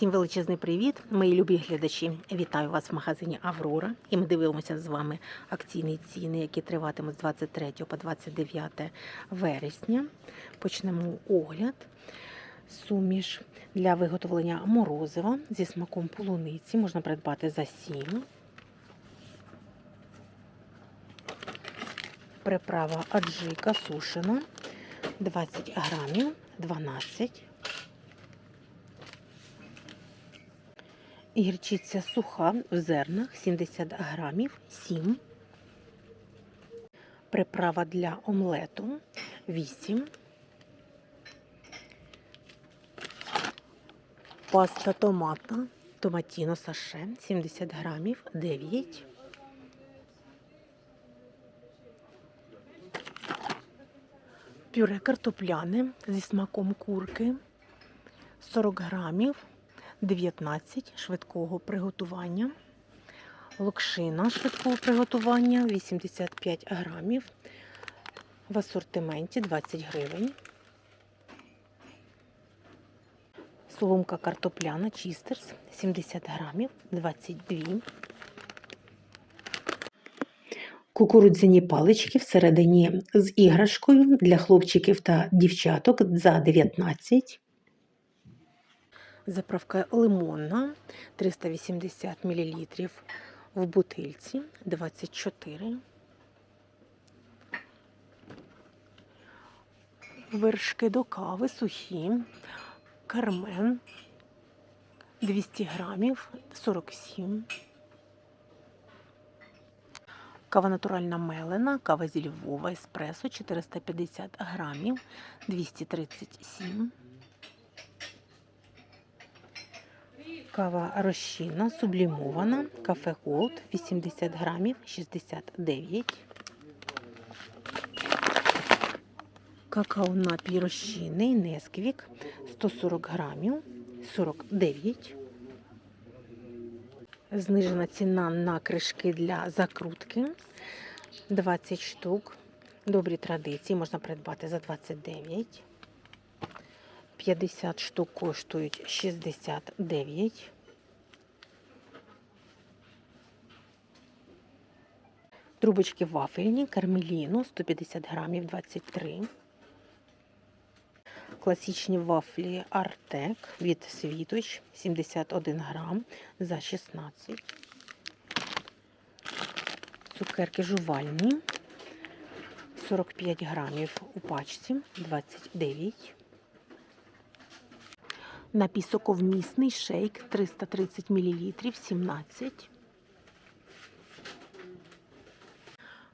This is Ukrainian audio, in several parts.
Всім величезний привіт, мої любі глядачі. Вітаю вас в магазині Аврора. І ми дивимося з вами акційні ціни, які триватимуть з 23 по 29 вересня. Почнемо огляд. Суміш для виготовлення морозива зі смаком полуниці можна придбати за 7. Приправа аджика сушена 20 грамів 12. Гірчиця суха в зернах 70 грамів 7. Приправа для омлету 8. Паста томатна, томатіно саше 70 грамів 9. Пюре картопляне зі смаком курки 40 грамів 19 швидкого приготування. Локшина швидкого приготування 85 грамів. В асортименті 20 гривень. Соломка картопляна Чістерс 70 грамів 22. Кукурудзяні палички всередині з іграшкою для хлопчиків та дівчаток за 19. Заправка лимонна 380 мл в бутильці 24. Вершки до кави сухі. Кармен 200 грамів 47. Кава натуральна мелена, кава зі Львова, еспресо 450 грамів 237. Кава розчинна, сублімована, кафе Голд 80 грамів 69. Какао напій розчинний, Несквік 140 грамів 49. Знижена ціна на кришки для закрутки 20 штук. Добрі традиції можна придбати за 29. 50 штук коштують 69. Трубочки вафельні, кармеліно 150 грамів 23. Класичні вафлі Артек від Світоч 71 грам за 16. Цукерки жувальні 45 грамів у пачці 29. Напій соковмісний шейк 330 мл 17.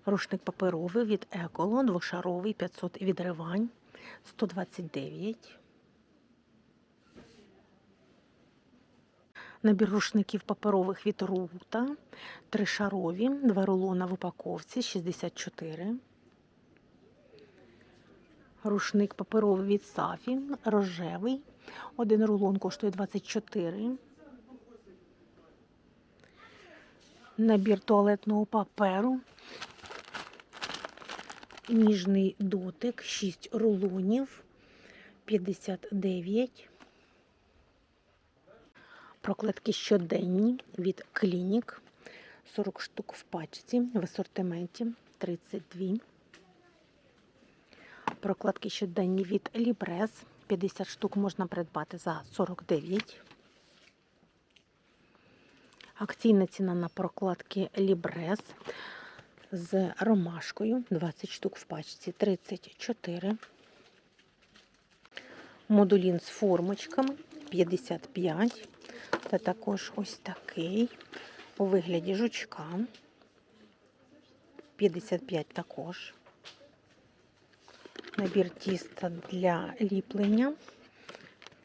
Рушник паперовий від Еколо, двошаровий 500 відривань 129. Набір рушників паперових від Рута, тришарові, два рулона в упаковці 64. Рушник паперовий від Сафі, рожевий. Один рулон коштує 24. Набір туалетного паперу. Ніжний дотик, 6 рулонів, 59. Прокладки щоденні від Клінік. 40 штук в пачці в асортименті 32. Прокладки щоденні від Лібрес. 50 штук можна придбати за 49. Акційна ціна на прокладки Лібрес з ромашкою 20 штук в пачці 34. Модулін з формочками 55. Та також ось такий у вигляді жучка. 55 також. Набір тіста для ліплення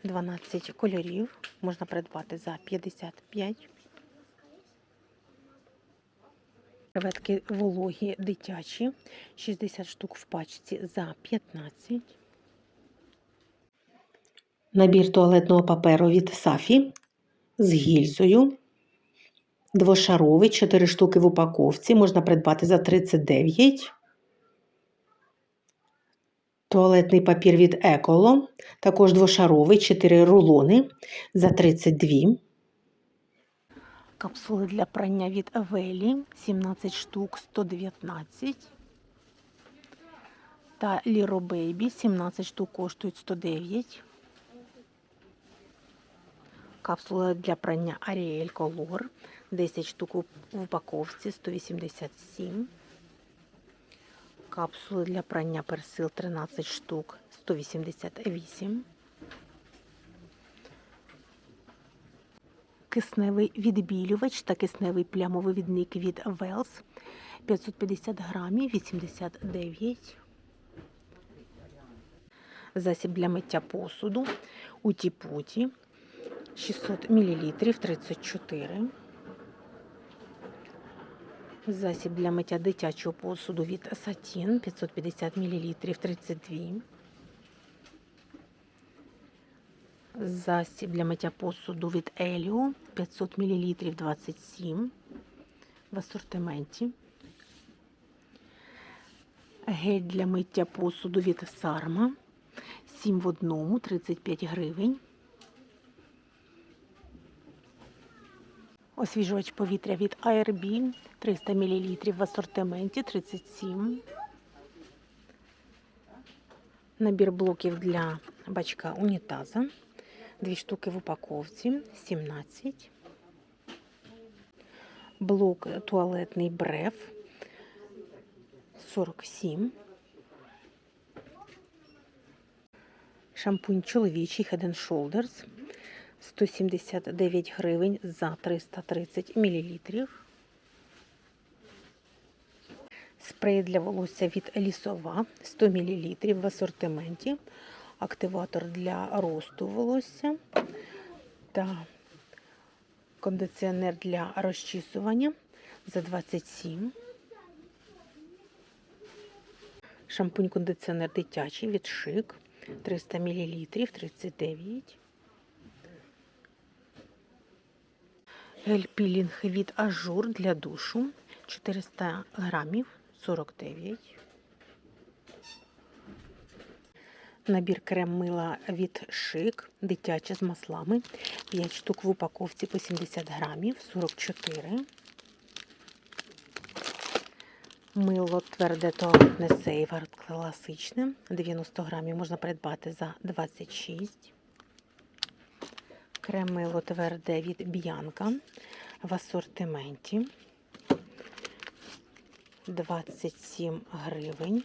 12 кольорів. Можна придбати за 55. Креветки вологі дитячі, 60 штук в пачці за 15. Набір туалетного паперу від Сафі з гільзою. Двошаровий, 4 штуки в упаковці. Можна придбати за 39. Туалетний папір від Еколо, також двошаровий, 4 рулони за 32. Капсули для прання від Авелі 17 штук 119. Та Ліро Бейбі 17 штук коштують 109. Капсула для прання Ariel Color 10 штук в упаковці 187. Капсули для прання персил 13 штук 188. Кисневий відбілювач та кисневий плямовий відник від Wells 550 грамів 89. Засіб для миття посуду у тіпуті 600 мл 34. Засіб для миття дитячого посуду від Satin 550 мл 32. Засіб для миття посуду від Еліо 500 мл 27 в асортименті. Гель для миття посуду від Сарма 7 в одному 35 гривень. Освіжувач повітря від ARB 300 мл в асортименті 37. Набір блоків для бачка унітаза. Дві штуки в упаковці 17. Блок туалетний бреф 47. Шампунь чоловічий Head Shoulders 179 гривень за 330 мл. Спрей для волосся від лісова 100 мл в асортименті. Активатор для росту волосся та кондиціонер для розчісування за 27. Шампунь-кондиціонер дитячий від шик 300 мл 39. Гель-пілінг від ажур для душу 400 грамів 49. Набір крем мила від шик, дитяче з маслами. 5 штук в упаковці по 70 грамів 44. Мило тверде туалетне сейвер класичне. 90 грамів можна придбати за 26. Крем мило тверде від Б'янка в асортименті. 27 гривень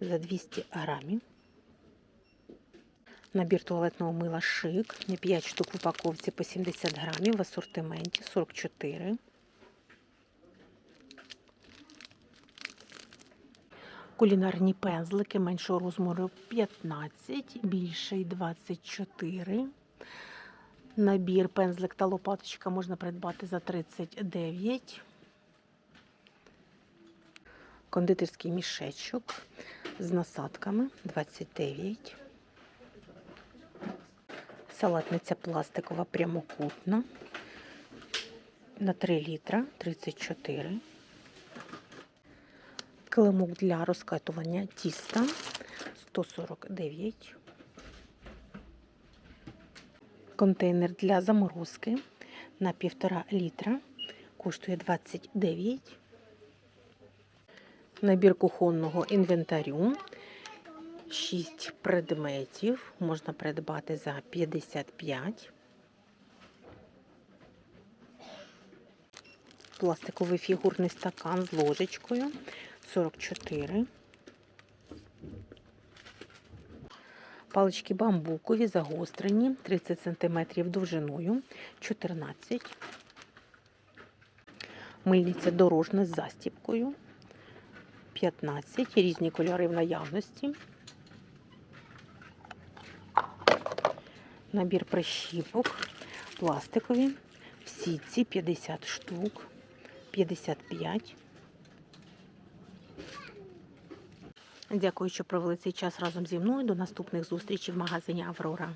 за 200 грамів. Набір туалетного мила шик. 5 штук в упаковці по 70 грамів в асортименті 44. Кулінарні пензлики меншого розміру 15, більший 24. Набір пензлик та лопаточка можна придбати за 39. Кондитерський мішечок з насадками 29. Салатниця пластикова прямокутна на 3 літра 34. Килимок для розкатування тіста 149. Контейнер для заморозки на 1,5 літра коштує 29. Набір кухонного інвентарю. 6 предметів можна придбати за 55. Пластиковий фігурний стакан з ложечкою 44. Палички бамбукові загострені 30 см довжиною 14. Мильниця дорожна з застіпкою 15. Різні кольори в наявності. Набір прищіпок пластикові. В сітці 50 штук, 55. Дякую, що провели цей час разом зі мною. До наступних зустрічей в магазині Аврора.